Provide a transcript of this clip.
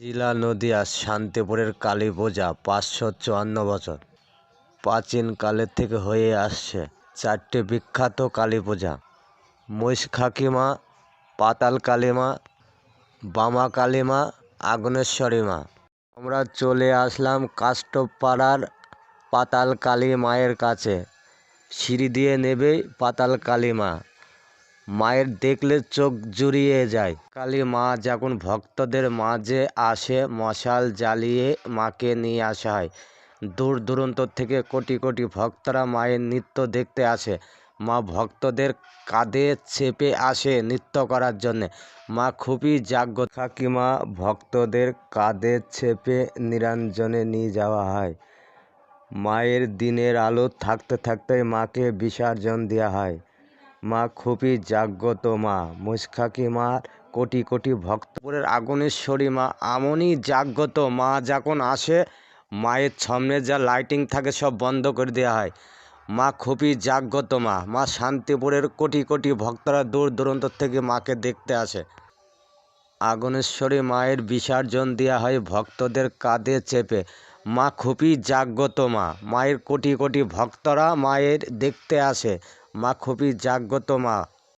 জিলা নদিয়া শান্তিপুরের কালী পূজা পাঁচশো চুয়ান্ন বছর। প্রাচীনকালের থেকে হয়ে আসছে চারটি বিখ্যাত কালী পূজা মহিষ খাকিমা পাতাল কালীমা, বামা কালীমা, আগ্নেশ্বরী মা। আমরা চলে আসলাম কাষ্টপাড়ার পাতাল কালী মায়ের কাছে। সিঁড়ি দিয়ে নেবেই পাতাল কালী মা। মায়ের দেখলে চোখ জুড়িয়ে যায়। কালী মা যখন ভক্তদের মাঝে আসে, মশাল জ্বালিয়ে মাকে নিয়ে আসা হয়। দূর দূরান্ত থেকে কোটি কোটি ভক্তরা মায়ের নৃত্য দেখতে আসে। মা ভক্তদের কাঁধে চেপে আসে নৃত্য করার জন্যে। মা খুবই জাগ্রত। কাকিমা ভক্তদের কাঁধে চেপে নিরঞ্জনে নিয়ে যাওয়া হয়। মায়ের দিনের আলো থাকতে থাকতে মাকে বিসর্জন দেওয়া হয়। মা খুবই জাগ্রত মা। মুসখাকি মার কোটি কোটি ভক্তপুরের আগুনেশ্বরী মা এমনই জাগ্রত মা। যখন আসে, মায়ের সামনে যা লাইটিং থাকে সব বন্ধ করে দেওয়া হয়। মা খুবই জাগ্রত মা। মা শান্তিপুরের কোটি কোটি ভক্তরা দূর দূরান্ত থেকে মাকে দেখতে আসে। আগুনেশ্বরী মায়ের বিসর্জন দেওয়া হয় ভক্তদের কাঁধে চেপে। মা খুবই জাগ্রত মা। মায়ের কোটি কোটি ভক্তরা মায়ের দেখতে আসে। মা খুবই জাগ্রত মা।